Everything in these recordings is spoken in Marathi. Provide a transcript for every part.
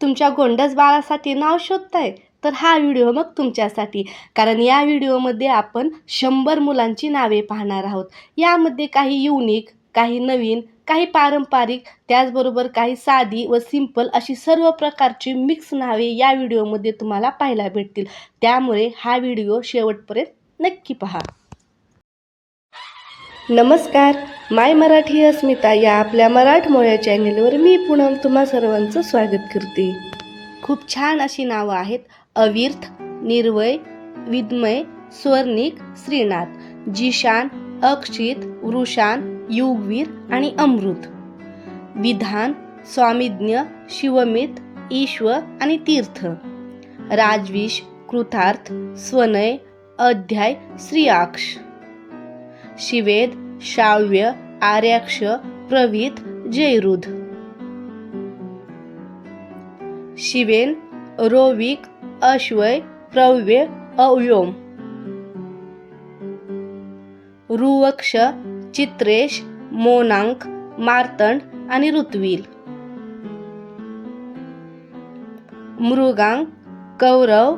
तुमच्या गोंडस बाळासाठी नाव शोधताय तर हा व्हिडिओ मग तुमच्यासाठी. कारण या व्हिडिओमध्ये आपण शंभर मुलांची नावे पाहणार आहोत. यामध्ये काही युनिक काही नवीन काही पारंपरिक त्याचबरोबर काही साधी व सिंपल अशी सर्व प्रकारची मिक्स नावे या व्हिडिओमध्ये तुम्हाला पाहायला भेटतील. त्यामुळे हा व्हिडिओ शेवटपर्यंत नक्की पहा. नमस्कार माय मराठी अस्मिता या आपल्या मराठमोळ्या चॅनेलवर मी पुन्हा तुम्हा सर्वांचं स्वागत करते. खूप छान अशी नावं आहेत. अविर्थ निर्वय विद्मय स्वर्णिक श्रीनाथ जिशान अक्षित वृषान युगवीर आणि अमृत. विधान स्वामिज्ञ शिवमित ईश्व आणि तीर्थ. राजविष कृतार्थ स्वनय अध्याय श्रीयाक्ष शिवेद शाव्य आर्याक्ष प्रवीत जयरुध. शिवेन रोविक अश्वय प्रव्य अव्योम. रुवक्ष चित्रेश मोनांक मार्तंड आणि ऋत्वील. मृगांक कौरव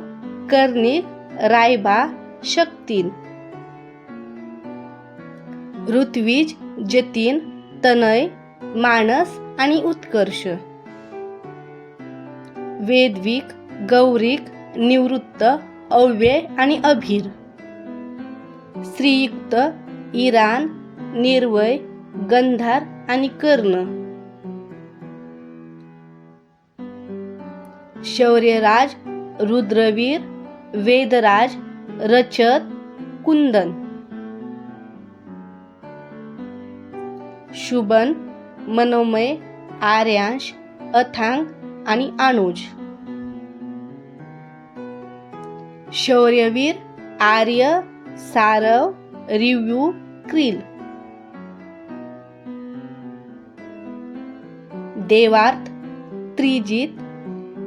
कर्णिक रायबा शक्तीन. ऋत्विज जतीन तनय मानस आणि उत्कर्ष. वेदविक गौरिक निवृत्त अव्यय आणि अभिर. श्रीयुक्त इराण निर्वय गंधार आणि कर्ण. शौर्यराज रुद्रवीर वेदराज रचत कुंदन. शुभन मनोमय आर्यांश अथांग आणि अनुज. शौर्यवीर आर्य सारव रिव्यू क्रिल. देवार्थ त्रिजित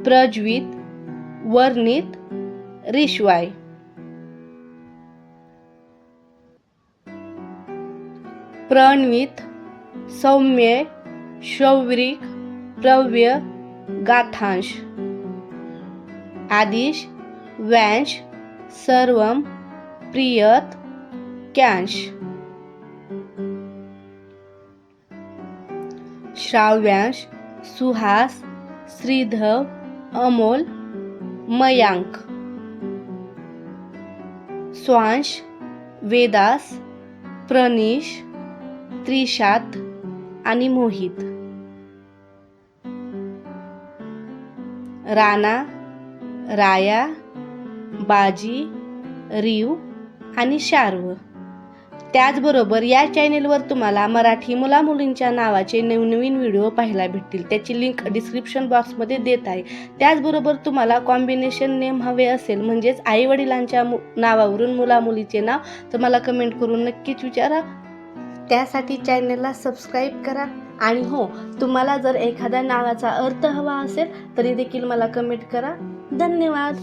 प्रज्वित वर्णित रिश्वाय. प्रणवित सौम्य शौरिक प्रव्य गाथांश। आदिश वॅंश सर्वम प्रियत क्यांश। श्राव्यांश सुहास श्रीधव अमोल मयांक। स्वांश वेदास प्रनिश त्रिशात। आणि मोहित. राणा राया बाजी रिव आणि शार्व. त्याचबरोबर या चॅनेलवर तुम्हाला मराठी मुलामुलींच्या नावाचे नवनवीन व्हिडिओ पाहायला भेटतील. त्याची लिंक डिस्क्रिप्शन बॉक्समध्ये देत आहे. त्याचबरोबर तुम्हाला कॉम्बिनेशन नेम हवे असेल म्हणजेच आईवडिलांच्या मु नावावरून मुलामुलीचे नाव तर मला कमेंट करून नक्कीच विचारा. त्यासाठी चॅनलला सबस्क्राईब करा. आणि हो तुम्हाला जर एखाद्या नावाचा अर्थ हवा असेल तरी देखील मला कमेंट करा. धन्यवाद.